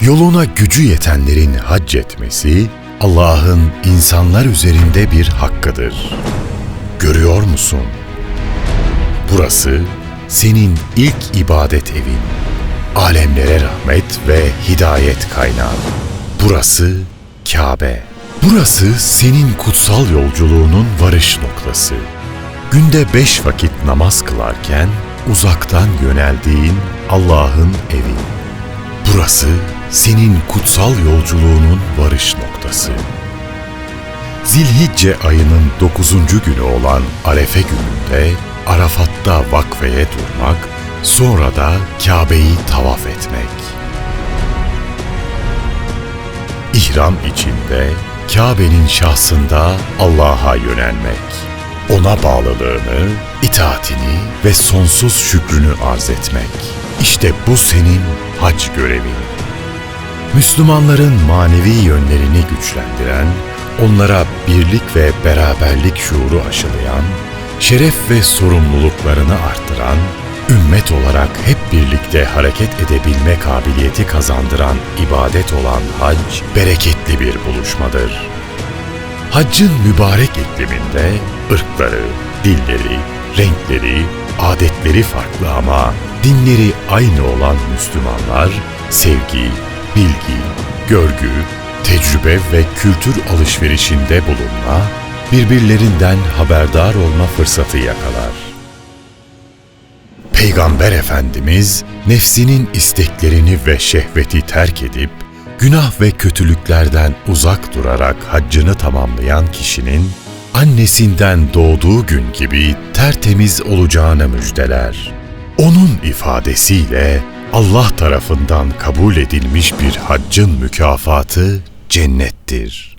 Yoluna gücü yetenlerin hac etmesi, Allah'ın insanlar üzerinde bir hakkıdır. Görüyor musun? Burası senin ilk ibadet evin. Alemlere rahmet ve hidayet kaynağı. Burası Kabe. Burası senin kutsal yolculuğunun varış noktası. Günde beş vakit namaz kılarken uzaktan yöneldiğin Allah'ın evi. Burası senin kutsal yolculuğunun varış noktası. Zilhicce ayının dokuzuncu günü olan Arefe gününde Arafat'ta vakfeye durmak, sonra da Kabe'yi tavaf etmek. İhram içinde Kabe'nin şahsında Allah'a yönelmek. Ona bağlılığını, itaatini ve sonsuz şükrünü arz etmek. İşte bu senin hac görevin. Müslümanların manevi yönlerini güçlendiren, onlara birlik ve beraberlik şuuru aşılayan, şeref ve sorumluluklarını arttıran, ümmet olarak hep birlikte hareket edebilme kabiliyeti kazandıran ibadet olan hac, bereketli bir buluşmadır. Haccın mübarek ikliminde ırkları, dilleri, renkleri, adetleri farklı ama dinleri aynı olan Müslümanlar sevgi, bilgi, görgü, tecrübe ve kültür alışverişinde bulunma, birbirlerinden haberdar olma fırsatı yakalar. Peygamber Efendimiz nefsinin isteklerini ve şehveti terk edip günah ve kötülüklerden uzak durarak haccını tamamlayan kişinin annesinden doğduğu gün gibi tertemiz olacağını müjdeler. Onun ifadesiyle Allah tarafından kabul edilmiş bir haccın mükafatı cennettir.